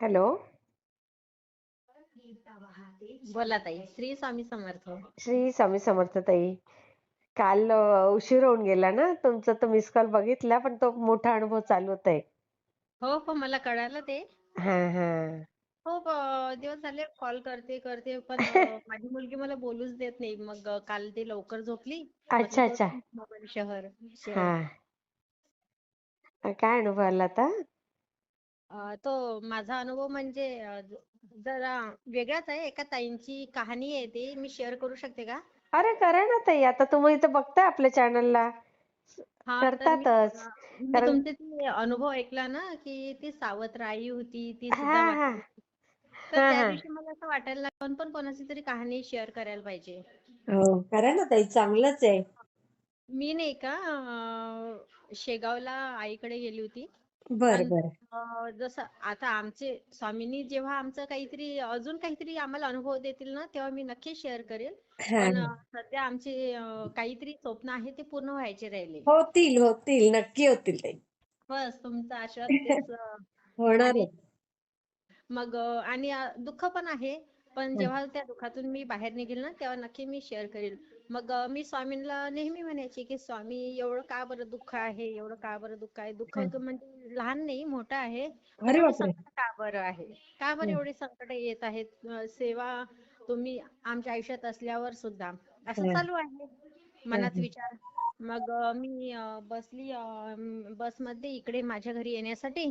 Hello. बोला ताई श्री स्वामी समर्थ. श्री स्वामी समर्थ ताई. काल अ, उशीर होऊन गेला ना तुमचा तो मिस कॉल बघितला पण तो मोठा अनुभव चालू होता एक. हो हो मला कळालं ते. हा हा. अं, दिवस झाले कॉल करते करते पण अं, माझी मुलगी मला बोलूच देत नाही. मग अं, काल ती लवकर झोपली. अच्छा म्हटलं अच्छा मोबाईल शहर. हा. अ, काय अनुभव आला आता? तो माझा अनुभव म्हणजे जरा वेगळाच आहे. एका ताईंची कहाणी आहे ती. मी शेअर करू शकते का? अरे करा ना ताई. आता तुम्ही इथं बघताय आपल्या चॅनलला हा तर मी करतातच. तुमचे ते अनुभव ऐकला ना की ती सावत्र आई होती. ती हा सुद्धा हा. तर त्या दिवशी मला असं वाटायला लागलं आपण पण कोणाची तरी कहाणी शेअर करायला पाहिजे. हो करा ना ताई. चांगलंच आहे. मी नाही का अं, शेगावला आईकडे गेली होती. बर पण बर अं, जसं आता आमचे स्वामींनी जेव्हा आमचं काहीतरी अजून काहीतरी आम्हाला अनुभव देतील ना तेव्हा मी नक्की शेअर करेल. हा पण हा सध्या आमचे अं, काहीतरी स्वप्न आहे ते पूर्ण व्हायचे राहिले. होतील होतील नक्की होतील ताई बस तुमचा आशीर्वाद तेच अं, आणि होणारच मग अं, आणि अं, दुःख पण आहे. पण हा, जेव्हा त्या दुःखातून मी बाहेर निघेल ना तेव्हा नक्की मी शेअर करेल. मग मी स्वामींना नेहमी म्हणायचे की स्वामी एवढं का बरं दुःख आहे? एवढं का बरं दुःख आहे? दुःख म्हणजे लहान नाही मोठं आहे. संकट का बरं आहे? का बरं एवढे संकट येत आहेत? सेवा तुम्ही आमच्या आयुष्यात असल्यावर सुद्धा. असं चालू आहे मनात विचार. मग मी बसली बसमध्ये इकडे माझ्या घरी येण्यासाठी.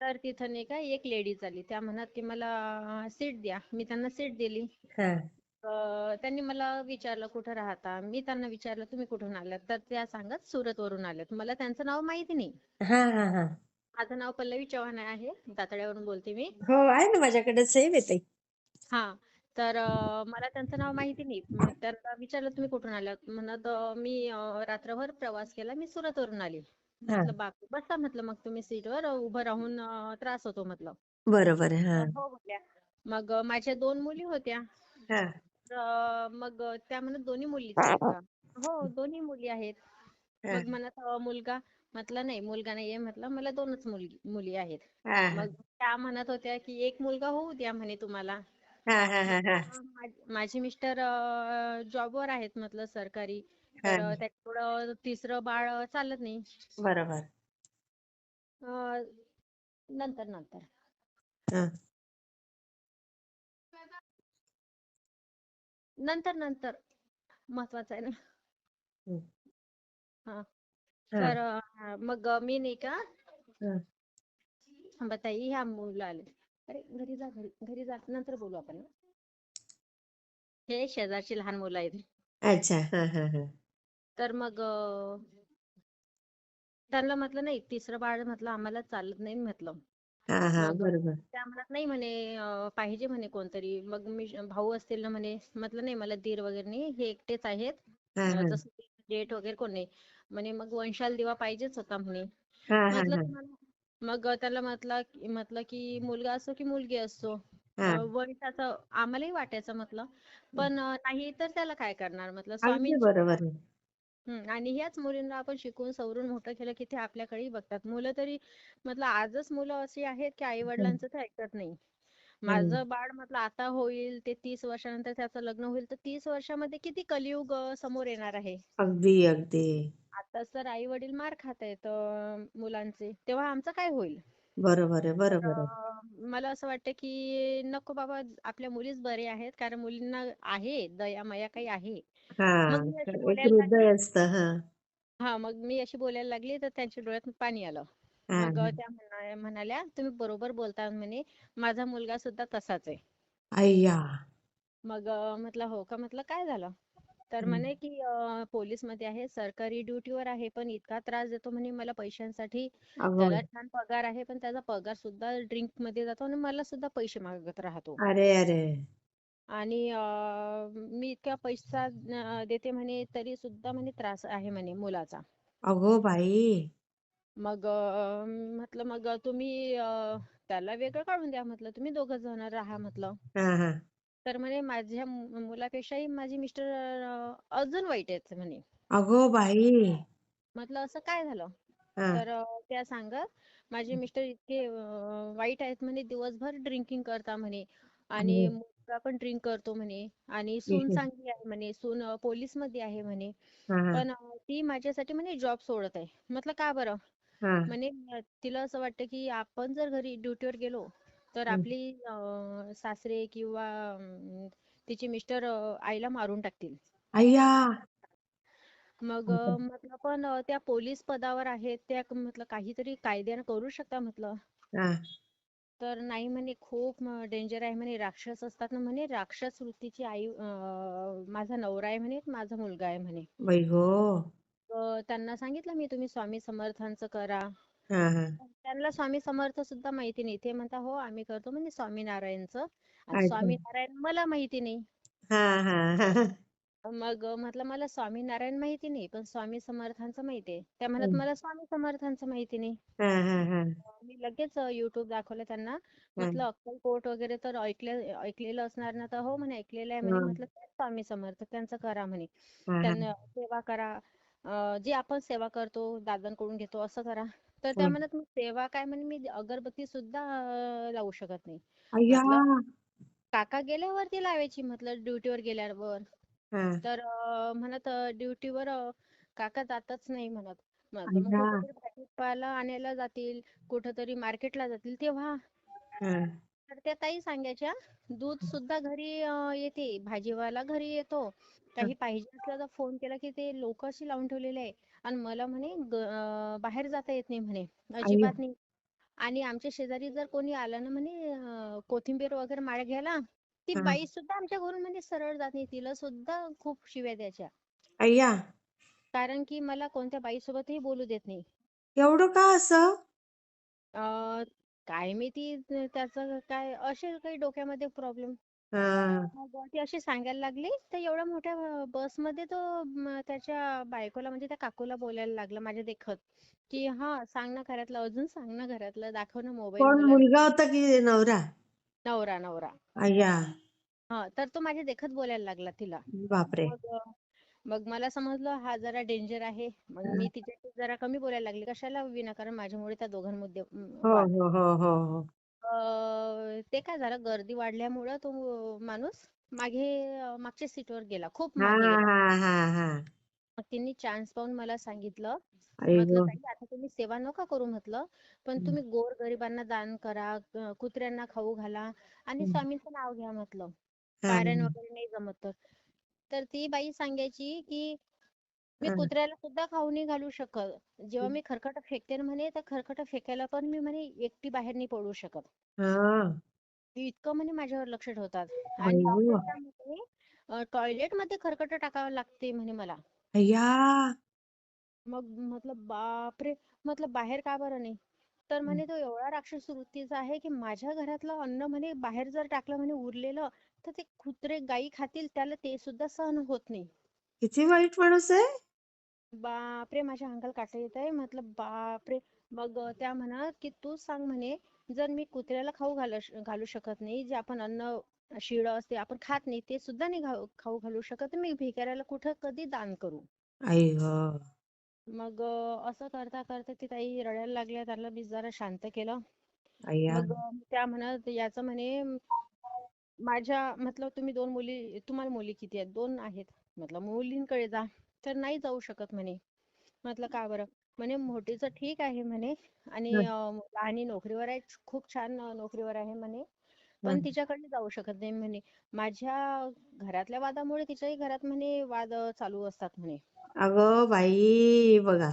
तर तिथं नाही का एक लेडीज आली. त्या म्हणत की मला सीट द्या. मी त्यांना सीट दिली. त्यांनी मला विचारलं कुठं राहता? मी त्यांना विचारलं तुम्ही कुठून आलात? तर त्या सांगत सुरत वरून आल्यात मला त्यांचं नाव माहिती नाही. हा, हा, हा. माझं नाव पल्लवी चव्हाण आहे दातड्यावरून बोलते मी. हो आहे ना माझ्याकडे सेम ताई हा तर अं, मला त्यांचं नाव माहिती नाही. मग त्यांना विचारलं तुम्ही कुठून आलात? म्हणत अं, मी अं, रात्रभर प्रवास केला मी सुरतवरून आली. हा. म्हटलं बाप बसा म्हटलं मग तुम्ही सीटवर उभं राहून अं, त्रास होतो म्हटलं. बरोबर हा. तर हो म्हटल्या मग अं, माझ्या दोन मुली होत्या. हा. तर मग त्या म्हणत दोन्ही मुलीच आहेत का? हो दोन्ही मुली आहेत. मग म्हणत मुलगा. म्हटलं नाही मुलगा नाहीये. म्हटलं मला दोनच मुलगी मुली आहेत. मग त्या म्हणत होत्या की एक मुलगा होऊ द्या म्हणे तुम्हाला. माझे मिस्टर जॉबवर आहेत. म्हटलं सरकारी. तर त्याच्यामुळं तिसरं बाळ चालत नाही. बरोबर. अं, नंतर नंतर. नंतर नंतर. महत्वाचं आहे ना. हा. हा. तर अं, मग मी नाही का हा. बताई ह्या मुलं आले. अरे घरी जा घरी घरी जा. नंतर बोलू आपण. हे शेजारची लहान मुलं आहेत. अच्छा. हा हा हा. तर मग अं, त्यांना म्हटलं नाही तिसरं बाळ म्हटलं आम्हाला चालत नाही म्हटलं. हा हा मग बरोबर. त्या म्हणत नाही म्हणे अं, पाहिजे म्हणे कोणतरी. मग मी भाऊ असतील ना म्हणे म्हटलं नाही मला दीर वगैरे नाही हे एकटेच आहेत. हा अं, हा. जेठ वगैरे कोण नाही. म्हणे मग वंशाल दिवा पाहिजेच होता म्हणे. हा हा म्हटलं हा. तुम्हाला मग त्याला म्हटलं म्हटलं की मुलगा असो की मुलगी असो हा. अं, वंशाचं आम्हालाही वाटायचं म्हटलं. पण अं, नाही तर त्याला काय करणार? म्हटलं अगदी स्वामींची बरोबर आहे. हम्म, आणि ह्याच मुलींना आपण शिकवून सवरून मोठं केलं की ते आपल्याकडेही बघतात. मुलं तरी म्हटलं आजच मुलं अशी आहेत की आई हम्म, वडिलांचं ते ऐकत नाही. माझं बाळ म्हटलं आता होईल ते तीस वर्षानंतर त्याचं लग्न होईल तर तीस वर्षामध्ये किती कलियुग अं, समोर येणार आहे? अगदी अगदी. आताच तर आई वडील मार खात आहेत अं, मुलांचे तेव्हा आमचं काय होईल? बरोबर आहे तर बरोबर आहे. अं, मला असं वाटतं की नको बाबा आपल्या मुलीच बरे आहेत कारण मुलींना आहे दया माया काही आहे. हा मग मी अशी एक बोलायला लागली हृदय असतं हा. हा मग मी अशी बोलायला लागली तर त्यांच्या डोळ्यात पाणी आलं. मग हा. त्या म्हणा- म्हणाल्या तुम्ही बरोबर बोलता म्हणे माझा मुलगा सुद्धा तसाच आहे. अय्या. मग अं, म्हटलं हो का? म्हटलं काय झालं? तर. म्हणे की अं, पोलीसमध्ये आहे सरकारी ड्युटीवर आहे पण इतका त्रास देतो म्हणे मला पैशांसाठी त्याला छान पगार आहे पण त्याचा पगार सुद्धा ड्रिंकमध्ये जातो आणि मला सुद्धा पैसे मागत राहतो. अरे अरे. आणि मी इतका पैसा देते म्हणे तरी सुद्धा म्हणे त्रास आहे म्हणे मुलाचा. अगो बाई. मग अं, म्हटलं मग तुम्ही अं, त्याला वेगळं काढून द्या म्हटलं. तुम्ही दोघं जण राहा म्हटलं. हा हा. तर म्हणे माझ्या मु- मुलापेक्षाही माझे मिस्टर अं, अजून वाईट आहेत म्हणे. अगो बाई. म्हटलं असं काय झालं? हा. तर अं, त्या सांगत माझे मिस्टर इतके अं, वाईट आहेत म्हणे दिवसभर ड्रिंकिंग करता म्हणे. आणि पण ड्रिंक करतो म्हणे आणि सून. चांगली आहे म्हणे सून पोलीसमध्ये आहे म्हणे. पण ती माझ्यासाठी म्हणे जॉब सोडत आहे. म्हटलं का बरं? म्हणे तिला असं वाटतं की आपण जर घरी ड्युटीवर गेलो तर. आपली सासरे किंवा तिचे मिस्टर आईला मारून टाकतील. अय्या मग म्हटलं पण त्या पोलीस पदावर आहेत त्या म्हटलं काहीतरी कायद्यानं करू शकता म्हटलं. तर नाही म्हणे खूप डेंजर आहे म्हणे. राक्षस असतात ना म्हणे राक्षस वृत्तीची आई अं, माझा नवरा आहे म्हणे माझा मुलगा आहे म्हणे. बाई अं, त्यांना सांगितलं मी तुम्ही स्वामी समर्थांचं करा. हा हा. त्यांना स्वामी समर्थ सुद्धा माहिती नाही. ते म्हणता हो आम्ही करतो म्हणजे स्वामीनारायणचं. आणि अच्छा. स्वामीनारायण मला माहिती नाही. हा हा हा. मग म्हटलं मला स्वामीनारायण माहिती नाही पण स्वामी समर्थांचं माहिती आहे. त्या म्हणत. मला स्वामी समर्थांचं माहिती नाही. मी लगेच युट्यूब दाखवलं त्यांना. म्हटलं अक्कलकोट वगैरे तर ऐकले ऐकलेलं असणार ना तर हो म्हणे ऐकलेलं आहे म्हणे. म्हटलं स्वामी समर्थ त्यांचं करा म्हणे. त्यांना सेवा करा जी आपण सेवा करतो दादांकडून घेतो असं करा. तर त्या. म्हणत मी सेवा काय म्हणे मी अगरबत्ती सुद्धा लावू शकत नाही. काका गेल्यावरती लावायची म्हटलं ड्युटीवर गेल्यावर. हा. तर अं, म्हणत ड्युटीवर काका जातच नाही म्हणत. मग कुठेतरी भाजीपाला आणायला जातील कुठेतरी मार्केटला जातील तेव्हा. हा. तर त्या ताई सांगायच्या दूध सुद्धा घरी अं, येते भाजीवाला घरी येतो. काही पाहिजे असलं तर फोन केला की ते लोक अशी लावून ठेवलेले आहे. आणि मला म्हणे ग- अं, बाहेर जाता येत नाही म्हणे. अजिबात नाही. आणि आमच्या शेजारी जर कोणी आलं ना म्हणे अं, कोथिंबीर वगैरे माळ घ्यायला ती बाई सुद्धा आमच्या घरून म्हणजे सरळ जात नाही तिला सुद्धा खूप शिव्या द्यायच्या. अय्या. कारण की मला कोणत्या बाईसोबतही बोलू देत नाही. एवढं का असं? अं, काय माहिती त- त्याचं काय असेल काही डोक्यामध्ये प्रॉब्लेम हा. मग ती अशी सांगायला लागली तर एवढ्या मोठ्या बसमध्ये तो म, त्याच्या बायकोला म्हणजे त्या काकूला बोलायला लागला माझ्या देखत. की हा सांग ना घरातलं अजून सांग ना घरातलं दाखव ना मोबाईल कोण मला मुलगा होता की नवरा? नवरा नवरा. अय्या हा तर तो माझ्या देखत बोलायला लागला तिला. बापरे. मग मग मला समजलं हा जरा डेंजर आहे. मग मी तिच्याशी जरा कमी बोलायला लागली. कशाला विनाकारण माझ्यामुळे त्या दोघांमध्ये अं, हो वाद हो हो हो हो. अं, ते काय झालं? गर्दी वाढल्यामुळं तो माणूस मागे अं, मागच्या सीटवर गेला. खूप हा मागे गेला. हा हा हा. मग त्यांनी चान्स पाहून मला सांगितलं. आई म्हटलं गो. ताई आता तुम्ही सेवा नका करू म्हटलं. पण तुम्ही गोर गरिबांना दान करा अं, कुत्र्यांना खाऊ घाला आणि हम्म, स्वामींचं नाव घ्या म्हटलं. हा. पारायण वगैरे नाही जमत तर. तर ती बाई सांगायची की मी हा. कुत्र्याला सुद्धा खाऊ नाही घालू शकत. जेव्हा मी खरकट फेकते ना म्हणे तर खरकट फेकायला पण मी म्हणे एकटी बाहेर नाही पडू शकत. हा. इतकं म्हणे माझ्यावर लक्ष ठेवतात. आणि गो. म्हणे टॉयलेटमध्ये खरकट टाकावं लागते म्हणे मला. अय्या! मग म्हटलं बापरे! म्हटलं बाहेर का बरं नाही? तर म्हणे तो एवढा राक्षस वृत्तीचा आहे की माझ्या घरातलं अन्न म्हणे बाहेर जर टाकलं म्हणे उरलेलं तर ते कुत्रे गायी खातील त्याला ते सुद्धा सहन होत नाही. किती वाईट माणूस आहे? बापरे! माझ्या अंगाला काटा येत आहे म्हटलं बापरे! मग त्या म्हणत की तू सांग म्हणे जर मी कुत्र्याला खाऊ घालू घालू शकत नाही जे आपण अन्न शिळं असते आपण खात नाही ते सुद्धा नाही घाऊ- खाऊ घालू शकत. मी भिकाऱ्याला कुठं कधी दान करू? आई ग. मग अं, असं करता करता ती ताई रडायला लागल्या त्याला मी जरा शांत केलं. अय्या मग अं, त्या म्हणत याचं म्हणे माझ्या म्हटलं तुम्ही दोन मुली तुम्हाला मुली किती आहेत? दोन आहेत. म्हटलं मुलींकडे जा. तर नाही जाऊ शकत म्हणे. म्हटलं का बरं? म्हणे मोठीचं ठीक आहे म्हणे. आणि अं, लहानी नोकरीवर आहे खूप छान अं, नोकरीवर आहे म्हणे. पण तिच्याकडे जाऊ शकत नाही म्हणे. माझ्या घरातल्या वादामुळे तिच्याही घरात म्हणे वाद चालू असतात म्हणे. अगं बाई बघा.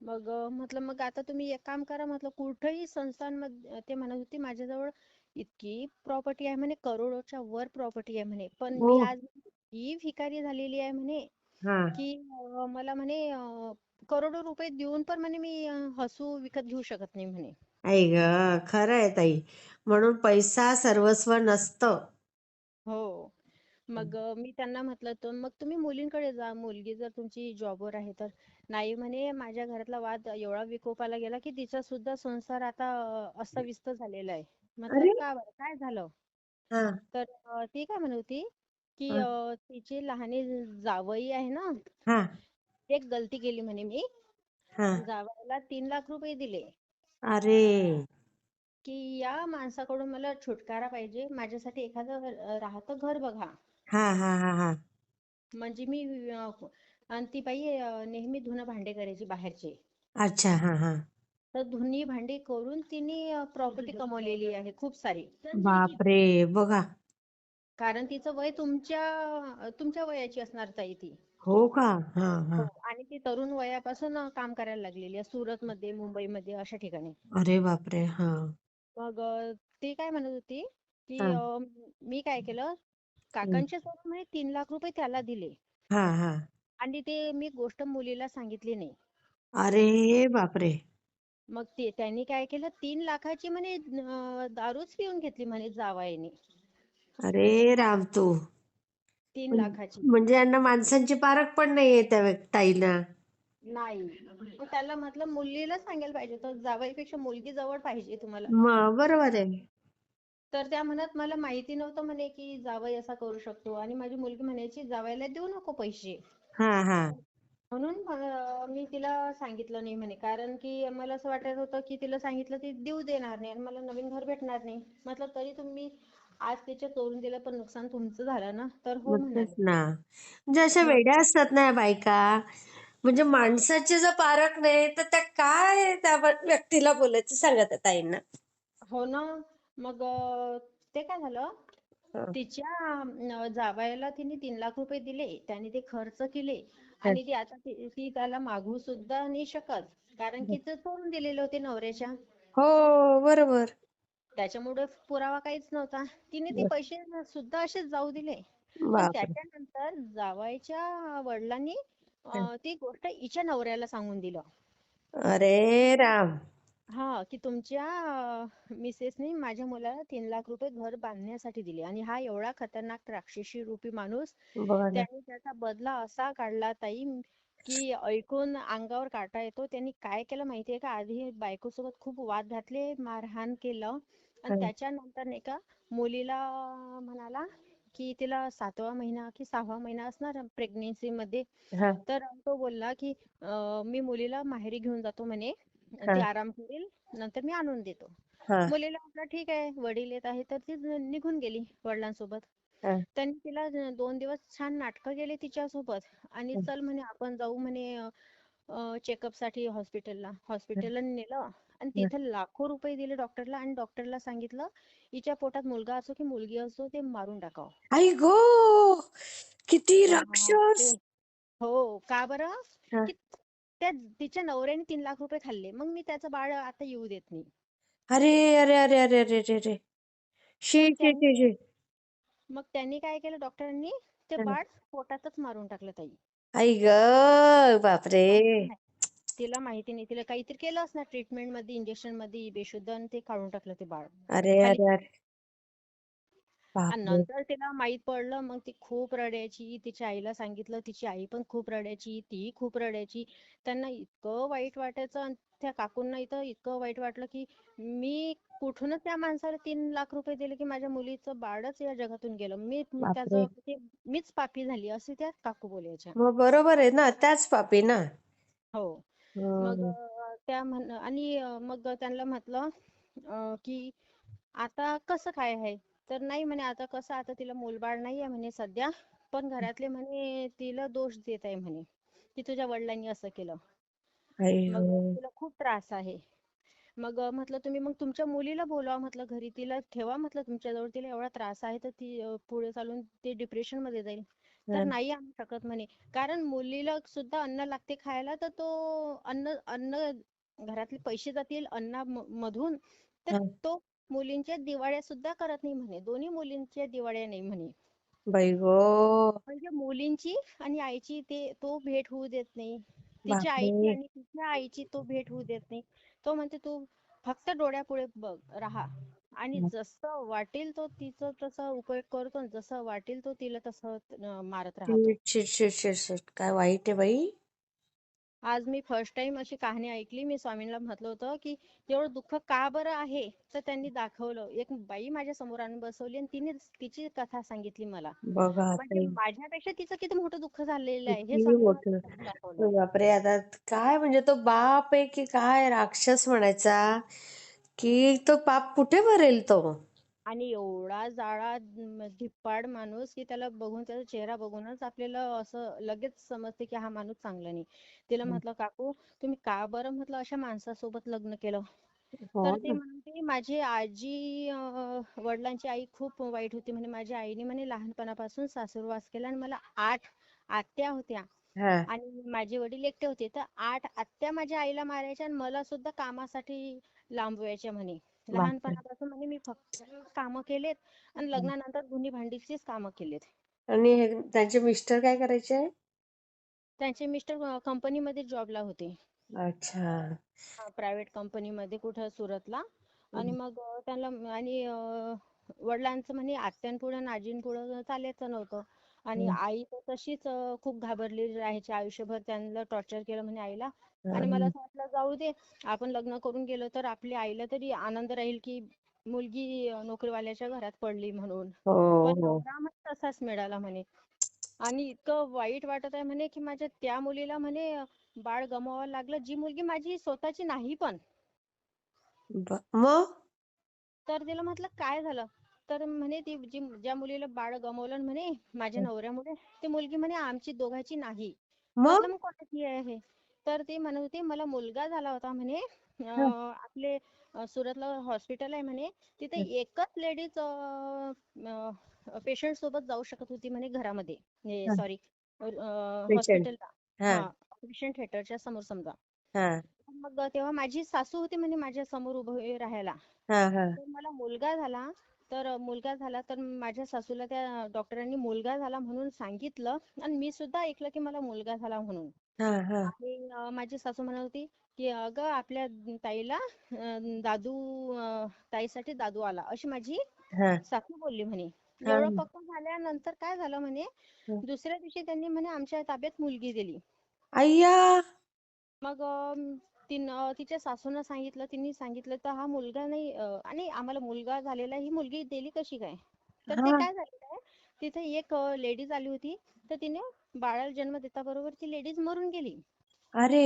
मग म्हटलं मग आता तुम्ही एक काम करा म्हटलं कुठेही संस्थांमध्ये ते म्हणत होती माझ्याजवळ इतकी प्रॉपर्टी आहे म्हणे करोडोच्या वर प्रॉपर्टी आहे म्हणे. पण हो. मी आज ही भिकारी झालेली आहे म्हणे हा. की मला म्हणे करोडो रुपये देऊन पण म्हणे मी हसू विकत घेऊ शकत नाही म्हणे. आई ग खरं आहे ताई. म्हणून पैसा सर्वस्व नसतं. हो. मग अं, मी त्यांना म्हटलं तर मग तुम्ही मुलींकडे जा. मुलगी जर तुमची जॉबवर आहे तर. नाही म्हणे माझ्या घरातला वाद एवढा विकोपाला गेला की तिचा सुद्धा संसार आता अं, अस्तव्यस्त झालेला आहे. म्हटलं अरे! का बरं? काय झालं? हा. तर अं, ती काय म्हणत होती की हा. तिची लहानी जावई आहे ना? हा. एक गलती केली म्हणे मी. हा. जावयाला तीन लाख रुपये दिले. अरे! की या माणसाकडून मला छुटकारा पाहिजे. माझ्यासाठी एखादं अ, राहतं घर बघा. हा हा हा हा. म्हणजे मी अ, आणि ती बाई अ, नेहमी धुणं भांडे करायची बाहेरचे. अच्छा हा हा. तर धुणी भांडी करून तिने प्रॉपर्टी कमवलेली आहे खूप सारी. बापरे! बघा. कारण तिचं वय तुमच्या तुमच्या वयाची असणार ताई ती. हो का? हा हा. हो आणि ती तरुण वयापासून अ, काम करायला लागलेली आहे सुरतमध्ये मुंबईमध्ये अशा ठिकाणी. अरे बापरे! हा. मग अ, ती काय म्हणत होती की हा. मी काय केलं काकांच्या सोबत म्हणे तीन लाख रुपये त्याला दिले. हा हा. आणि ते मी गोष्ट मुलीला सांगितली नाही. अरे बापरे! मग ते त्यांनी काय केलं तीन लाखाची म्हणे अ, दारूच पिऊन घेतली म्हणे जावयाने. अरे राम तू. तीन लाखाची. म्हणजे यांना माणसांची पारख पण नाहीये त्या व्यक्- ताईला. नाही. मग त्याला म्हटलं मुलीला सांगायला पाहिजे तर जावयापेक्षा मुलगी जवळ पाहिजे तुम्हाला. मग बरोबर आहे. तर त्या म्हणत मला माहिती नव्हतं म्हणे की जावई असा करू शकतो. आणि माझी मुलगी म्हणायची जावयाला देऊ नको पैसे. हा हा. म्हणून अं, मी तिला सांगितलं नाही म्हणे. कारण की मला असं वाटत होतं की तिला सांगितलं ती देऊ देणार नाही आणि मला नवीन घर भेटणार नाही. म्हटलं तरी तुम्ही आज तिच्या चोरून दिलं पण नुकसान तुमचं झालं ना? तर हो म्हणाले. ना. म्हणजे अशा वेड्या असतात ना या बायका. म्हणजे माणसाची जर पारख नाही तर त्या काय त्या व- व्यक्तीला बोलायचं सांगा त्या ताईंना? हो ना. मग अं, ते काय झालं? हा. तिच्या अं, जावयाला तिने तीन लाख रुपये दिले. त्याने ते खर्च केले. आणि ती आता ती ती त्याला मागू सुद्धा नाही शकत. कारण की ते चोरून दिलेले होते नवऱ्याच्या. हो बरोबर. त्याच्यामुळे पुरावा काहीच नव्हता. तिने ते पैसे सुद्धा असेच जाऊ दिले. त्याच्यानंतर जावयाच्या वडिलांनी ती गोष्ट हिच्या नवऱ्याला सांगून दिलं. अरे राम. हा की तुमच्या मिसेसने माझ्या मुलाला तीन लाख रुपये घर बांधण्यासाठी दिले. आणि हा एवढा खतरनाक राक्षसी रूपी माणूस त्याने त्याचा बदला असा काढला ताई की ऐकून अंगावर काटा येतो. त्यांनी काय केलं माहितीये का? आधी बायकोसोबत खूप वाद घातले मारहाण केलं. आणि. त्याच्यानंतर नाही का मुलीला म्हणाला की तिला सातवा महिना की सहावा महिना असणार प्रेग्नेन्सी मध्ये तर तो बोलला की मी मुलीला माहेरी घेऊन जातो म्हणे. ती आराम करेल नंतर मी आणून देतो मुलीला म्हटलं ठीक आहे वडील येत आहे तर ती निघून गेली वडिलांसोबत. त्यांनी तिला दोन दिवस छान नाटकं केले तिच्यासोबत आणि. चल म्हणे आपण जाऊ म्हणे चेकअपसाठी हॉस्पिटलला हॉस्पिटलला नेलं आणि तिथे लाखो रुपये दिले डॉक्टरला आणि डॉक्टरला सांगितलं हिच्या पोटात मुलगा असो की मुलगी असो ते मारून टाकावं. आई गो! किती. राक्षस! हो का बरं? त्या तिच्या नवऱ्याने तीन लाख रुपये खाल्ले मग मी त्याचं बाळ आता येऊ देत नाही. अरे अरे अरे अरे अरे अरे अरे. शी मग शी शी त्यांनी शी मग त्यांनी काय केलं डॉक्टरांनी ते. बाळ पोटातच मारून टाकलं ताई. आई ग बापरे. तिला माहिती नाही. तिला काहीतरी केलं असणार ट्रीटमेंटमध्ये इंजेक्शनमध्ये बेशुद्ध आणि ते काढून टाकलं ते बाळ. अरे अरे अरे. आणि बापरे. नंतर तिला माहीत पडलं मग ती खूप रडायची. तिच्या आईला सांगितलं तिची आई पण खूप रडायची ती खूप रडायची. त्यांना इतकं वाईट वाटायचं आणि त्या काकूंना इथं इतकं वाईट वाटलं की मी कुठूनच त्या माणसाला तीन लाख रुपये दिले की माझ्या मुलीचं बाळच या जगातून गेलं. मी बापरे त्याचं ते मीच पापी झाली असे त्या काकू बोलायच्या. मग बरोबर आहे ना त्याच पापी ना. हो. मग त्या म्हण आणि मग त्यांना म्हटलं की आता कसं काय आहे? तर नाही म्हणे आता कसं आता तिला मूलबाळ नाही आहे म्हणे सध्या पण घरातले म्हणे तिला दोष देत आहे म्हणे की तुझ्या वडिलांनी असं केलं. मग गो तिला खूप त्रास आहे. मग म्हटलं तुम्ही मग तुमच्या मुलीला बोलवा म्हटलं घरी तिला ठेवा म्हटलं तुमच्याजवळ तिला एवढा त्रास आहे तर ती पुढे चालून ती डिप्रेशनमध्ये जाईल. तर. नाही आणू शकत म्हणे. कारण मुलीला सुद्धा अन्न लागते खायला तर तो अन्न अन्न घरातले पैसे जातील अन्ना मधून. तर. तो मुलींच्या दिवाळ्या सुद्धा करत नाही म्हणे. दोन्ही मुलींच्या दिवाळ्या नाही म्हणे. म्हणजे मुलींची आणि आईची ते तो भेट होऊ देत नाही. तिच्या आईची आणि तिच्या आईची तो भेट होऊ देत नाही. तो म्हणते तू फक्त डोळ्यापुढे बघ राहा. आणि जसं वाटेल तो तिचं तसा उपयोग करतो आणि जसं वाटेल तो तिला तसं अं, मारत राहतो. Shit shit shit shit shit काय वाईट आहे बाई? आज मी फर्स्ट टाइम अशी कहाणी ऐकली. मी स्वामींना म्हटलं होतं की एवढं दुःख का बरं आहे? तर त्यांनी दाखवलं. एक बाई माझ्यासमोर आणून बसवली आणि तिने तिची कथा सांगितली मला. बघा म्हणजे ताई माझ्यापेक्षा तिचं किती मोठं दुःख झालेलं आहे हे किती स्वामींना मोठं. त्यांनी दाखवलं. बापरे आता काय म्हणजे तो बाप आहे की काय राक्षस म्हणायचा? की तो पाप कुठे भरेल तो? आणि एवढा जाडा म, धिप्पाड माणूस की त्याला बघून त्याचा चेहरा बघूनच आपल्याला असं लगेच समजते की हा माणूस चांगला नाही. तिला म्हटलं काकू तुम्ही का बरं म्हटलं अशा माणसासोबत लग्न केलं? हो तर ती म्हणते माझी आजी वडिलांची आई खूप वाईट होती म्हणे. माझ्या आईने म्हणे लहानपणापासून सासुरवास केला आणि मला आठ आत्या होत्या. आणि माझे वडील एकटे होते. तर आठ आत्या माझ्या आईला मारायच्या आणि मला सुद्धा कामासाठी लांबवायच्या म्हणे. बापरे लहानपणापासून म्हणे मी फक्त कामं केलेत आणि लग्नानंतर धुनी भांडीचीच कामं केलेत. आणि हे- त्यांचे मिस्टर काय करायचे? त्यांचे मिस्टर कंपनीमध्ये जॉबला होते. अच्छा. प्रायव्हेट कंपनीमध्ये कुठं? सुरतला. आणि मग अं, त्यांना आणि अं, वडिलांचं म्हणे आत्यांपुढं आणि आजींपुढं चालायचं नव्हतं. आणि. आई तर तशीच खूप घाबरलेली राहायची आयुष्यभर त्यांना टॉर्चर केलं म्हणे आईला. आणि मला. असं वाटलं जाऊ दे आपण लग्न करून गेलो तर आपल्या आईला तरी आनंद राहील की मुलगी नोकरीवाल्याच्या घरात पडली म्हणून. हो पण हो. नवरा म्हणे तसाच मिळाला म्हणे. आणि इतकं वाईट वाटत आहे म्हणे की माझ्या त्या मुलीला म्हणे बाळ गमवावं लागलं जी मुलगी माझी स्वतःची नाही पण. तर तिला म्हटलं काय झालं? तर म्हणे ती जी ज्या मुलीला बाळ गमावलं म्हणे माझ्या नवऱ्यामुळे ती मुलगी म्हणे आमची दोघांची नाही. मग? म्हटलं मग कोणाची आहे तर ती म्हणत होती मला मुलगा झाला होता म्हणे अं, आपले अं, सुरतला हॉस्पिटल आहे म्हणे तिथे एकच लेडीज पेशंट सोबत जाऊ शकत होती म्हणे घरामध्ये. हा. सॉरी हॉस्पिटलला हा. हा ऑपरेशन थिएटरच्या समोर समजा. हा. मग तेव्हा माझी सासू होती म्हणे माझ्यासमोर उभे राहायला. हा हा. तर मला मुलगा झाला तर मुलगा झाला तर माझ्या सासूला त्या डॉक्टरांनी मुलगा झाला म्हणून सांगितलं आणि मी सुद्धा ऐकलं की मला मुलगा झाला म्हणून. हा हा. आणि माझी सासू म्हणत होती की अगं आपल्या ताईला दादू ताईसाठी दादू आला. अशी माझी हा. सासू बोलली म्हणे. एवढं पक्क झाल्यानंतर काय झालं म्हणे. दुसऱ्या दिवशी त्यांनी म्हणे आमच्या ताब्यात मुलगी दिली. अय्या! मग तिनं तिच्या सासूनं सांगितलं तिने सांगितलं तर हा मुलगा नाही अं, आणि आम्हाला मुलगा झालेला ही मुलगी दिली कशी काय? तर ते हा. काय झालेलं आहे तिथे एक लेडीज आली होती तर तिने बाळाला जन्म देता बरोबर ती लेडीज मरून गेली. अरे!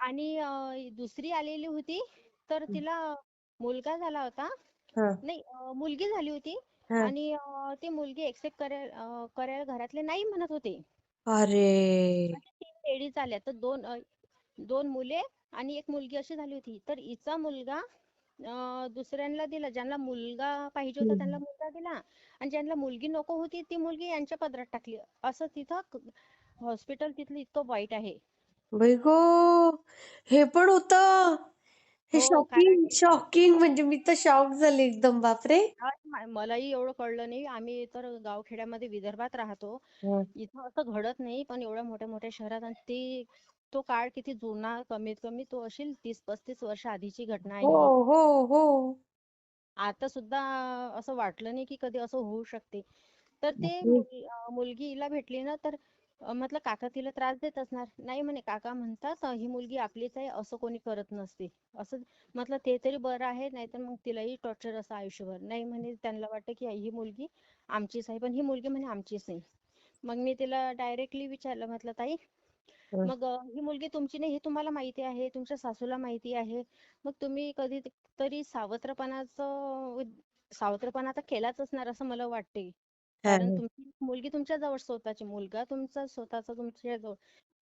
आणि अं, दुसरी आलेली होती तर तिला मुलगा झाला होता. हा. नाही अं, मुलगी झाली होती हा. आणि अं, ती मुलगी एक्सेप्ट करायला करायला घरातले नाही म्हणत होते. अरे! तीन लेडीज आल्या तर दोन अं, दोन मुले आणि एक मुलगी अशी झाली होती. तर हिचा मुलगा दुसऱ्यांना दिला. ज्यांना मुलगा पाहिजे होता त्यांना. मुलगा दिला. आणि ज्यांना मुलगी नको होती ती मुलगी यांच्या पदरात टाकली. असं तिथं हॉस्पिटल तिथलं इतकं वाईट आहे. गो हे पण होतं. हे हो शॉकिंग कारण शॉकिंग म्हणजे मी तर शॉक झाले एकदम बापरे. मलाही एवढं कळलं नाही. आम्ही तर गावखेड्यामध्ये विदर्भात राहतो. हा. इथं असं घडत नाही पण एवढ्या मोठ्या मोठ्या शहरात आणि ते तो काळ किती जुना कमीत कमी तो असेल तीस पस्तीस वर्ष आधीची घटना आहे हो ही. हो हो. आता सुद्धा असं वाटलं नाही की कधी असं होऊ शकते. तर ते बापरे मुल- अं, मुलगी हिला भेटली ना तर अं, म्हटलं काका तिला त्रास देत असणार. नाही म्हणे काका म्हणतात अं, ही मुलगी आपलीच आहे असं कोणी करत नसते. असं म्हटलं ते तरी बरं आहे नाहीतर मग तिलाही टॉर्चर असं आयुष्यभर. नाही म्हणे त्यांना वाटतं की ही मुलगी आमचीच आहे पण ही मुलगी म्हणे आमचीच नाही. मग मी तिला डायरेक्टली विचारलं म्हटलं ताई. मग ही मुलगी तुमची नाही हे तुम्हाला माहिती आहे तुमच्या सासूला माहिती आहे. मग तुम्ही कधी तरी सावत्रपणाचं सावत्रपणा तर केलाच असणार असं मला वाटते. कारण. तुमची मुलगी तुमच्या जवळ स्वतःची मुलगा तुमचा स्वतःचा तुमच्या जवळ.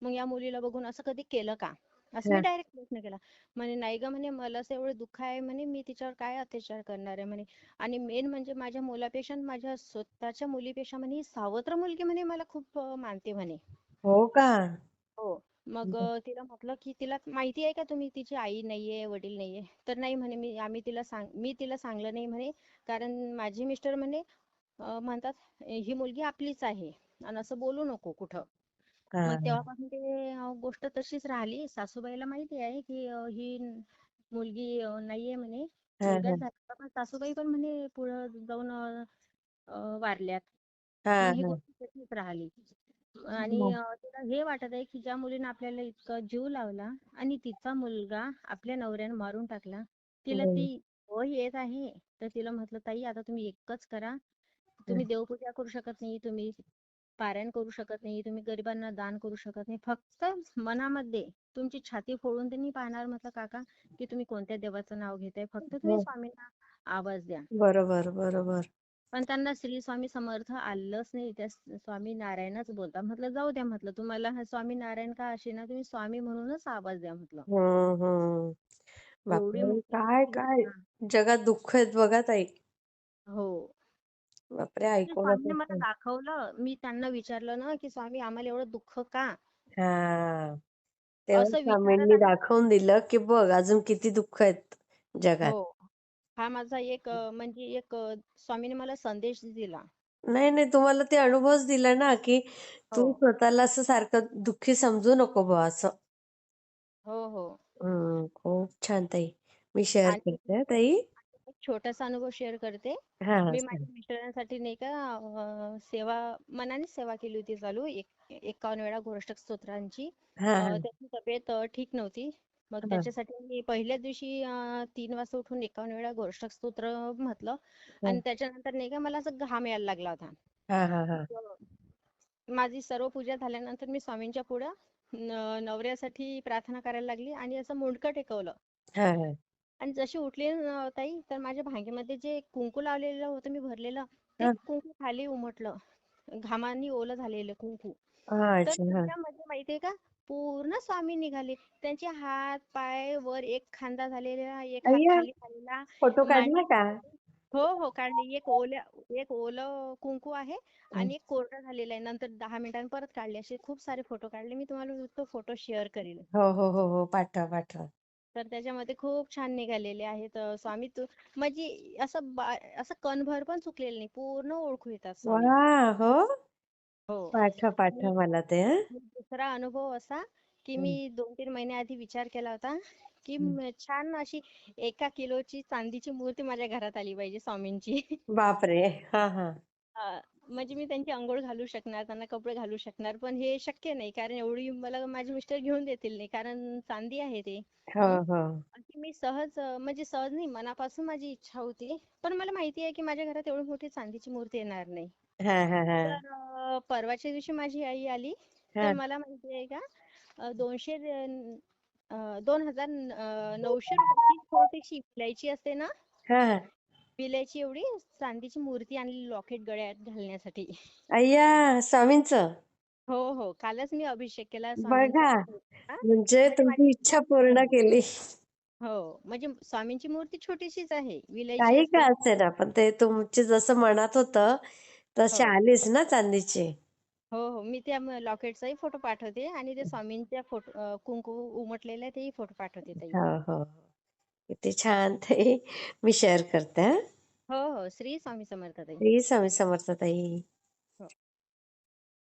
मग या मुलीला बघून असं कधी केलं का? असं मी. डायरेक्ट प्रश्न केला. म्हणे नाही ग म्हणे मला असं एवढं दुःख आहे म्हणे मी तिच्यावर काय अत्याचार करणार आहे म्हणे. आणि मेन म्हणजे माझ्या मुलापेक्षा माझ्या स्वतःच्या मुलीपेक्षा म्हणे सावत्र मुलगी म्हणे मला खूप मानते म्हणे. हो का? हो. मग अं, तिला म्हटलं की तिला माहिती आहे का तुम्ही तिची आई नाहीये वडील नाहीये? तर नाही म्हणे मी आम्ही तिला सांग मी तिला सांगलं नाही म्हणे. कारण माझे मिस्टर म्हणे अं, म्हणतात ही मुलगी आपलीच आहे. आणि असं बोलू नको कुठं. मग हा. तेव्हापासून ते अं, गोष्ट तशीच राहिली. सासूबाईला माहिती आहे की अं, ही मुलगी अं, नाहीये म्हणे. हा, मुलगाच हा. पण सासूबाई पण म्हणे पुढं जाऊन अं, अं, वारल्यात. हा, मग ही हा. गोष्ट तशीच राहिली. आणि हो. तिला हे वाटत आहे की ज्या मुलीनं आपल्याला इतकं जीव लावला आणि तिचा मुलगा आपल्या नवऱ्यानं मारून टाकला तिला हम्म. ती ओढ येत आहे? तर तिला म्हटलं ताई आता तुम्ही एकच करा. तुम्ही देवपूजा करू शकत नाही तुम्ही पारायण करू शकत नाही तुम्ही गरिबांना दान करू शकत नाही. फक्त मनामध्ये तुमची छाती फोडून त्यांनी पाहणार म्हटलं काका की तुम्ही कोणत्या देवाचं नाव घेताय? फक्त तुम्ही हो. स्वामींना आवाज द्या. बरोबर बरोबर. पण त्यांना श्री स्वामी समर्थ आलंच नाही. त्या स्वामी नारायणच बोलता म्हटलं जाऊ द्या म्हटलं तुम्हाला हा स्वामी नारायण का असे ना? तुम्ही स्वामी म्हणूनच आवाज द्या म्हटलं. हम्म हम्म एवढी बापरे. मोठी काय काय. जगात दुःख आहेत बघा ताई. हो. बापरे ते ऐकून स्वामीने असं मला दाखवलं. मी त्यांना विचारलं ना की स्वामी आम्हाला एवढं दुःख का? हा. तेव्हा असं स्वामींनी दाखवून दिलं की बघ अजून किती दुःख आहेत जगात. हो. हा माझा एक अं, म्हणजे एक अं, स्वामीने मला संदेश दिला. नाही नाही तुम्हाला ते अनुभवच दिला ना की तू हो. स्वतःला असं सारखं दुःखी समजू नको बा असं. हो हो. खूप छान ताई. मी शेअर आणि करते हा ताई. एक छोटासा अनुभव शेअर करते. हा हा मी सांग. माझ्या मिस्टरांसाठी नाही का अं, सेवा मनाने सेवा केली होती चालू एक एकावन्न वेळा गोरष्टक स्तोत्रांची. हा हा. अं, त्याची तब्येत अं, ठीक नव्हती. मग त्याच्यासाठी मी पहिल्या दिवशी तीन वाजता उठून एकावन्न वेळा गोरष्टक स्तोत्र म्हटलं. हा. आणि त्याच्यानंतर नाही का मला असं घाम यायला लागला होता. हा हा हा. माझी सर्व पूजा झाल्यानंतर मी स्वामींच्या पुढं नवऱ्यासाठी प्रार्थना करायला लागली आणि असं मुंडकं टेकवलं. आणि जशी उठली ताई तर माझ्या भांगेमध्ये जे कुंकू लावलेलं होतं मी भरलेलं ते कुंकू खाली उमटलं. घामानी ओलं झालेलं कुंकू. तर त्याच्यामध्ये माहितीये का पूर्ण स्वामी निघाले. त्यांचे हात पाय वर एक खांदा झालेला एक हात अय्या! खाली झालेला. फोटो काढला का? हो हो काढले. एक ओल्या एक ओलं कुंकू आहे. आणि एक कोरडं झालेलं आहे. नंतर दहा मिनिटांनी परत काढले. असे खूप सारे फोटो काढले. मी तुम्हाला तो फोटो शेअर करील. हो हो हो हो. पाठवा पाठवा. तर त्याच्यामध्ये खूप छान निघालेले आहेत अं, स्वामी. तू म्हणजे असं बा- असं कणभर पण चुकलेलं नाही. पूर्ण ओळखू येतात स्वामी. वा! हो? हो. पाठवा आणि पाठवा मला ते हा. दुसरा अनुभव असा की. मी दोन तीन महिन्याआधी विचार केला होता की. म- छान अशी एका किलोची चांदीची मूर्ती माझ्या घरात आली पाहिजे स्वामींची. बापरे! हा हा. म्हणजे मी त्यांची अंघोळ घालू शकणार त्यांना कपडे घालू शकणार पण हे शक्य नाही कारण एवढी मला माझे मिस्टर घेऊन देतील नाही कारण चांदी आहे ते. हो हं? हो. अशी मी सहज अं, म्हणजे सहज नाही मनापासून माझी इच्छा होती पण मला माहिती आहे की माझ्या घरात एवढी मोठी चांदीची मूर्ती येणार नाही. हा हा हा. तर अं, परवाच्या दिवशी माझी आई आली. हा. तर मला माहिती आहे का अं, दोनशे अं, अं, दोन हजार अं, नऊशे रुपयाची छोटीशी विलायची असते ना हा हा. विलायची एवढी चांदीची मूर्ती आणली लॉकेट गळ्यात घालण्यासाठी. अय्या स्वामींचं. हो हो. कालच मी अभिषेक केला बघा मूर्तीचा. म्हणजे म्हणजे तुमची माझी इच्छा पूर्ण. केली. हो म्हणजे स्वामींची मूर्ती छोटीशीच आहे विलायची काही असते का असे ना पण ते तुमचे जसं मनात होतं तसे हो. आलीच ना चांदीची. हो हो. मी त्या लॉकेटचाही फोटो पाठवते आणि ते स्वामींच्या फोटो अं, कुंकू उमटलेला तेही फोटो पाठवते ताई. हो हो. किती छान ते मी शेअर करते हा. हो हो. श्री स्वामी समर्थ ताई. श्री स्वामी समर्थ ताई.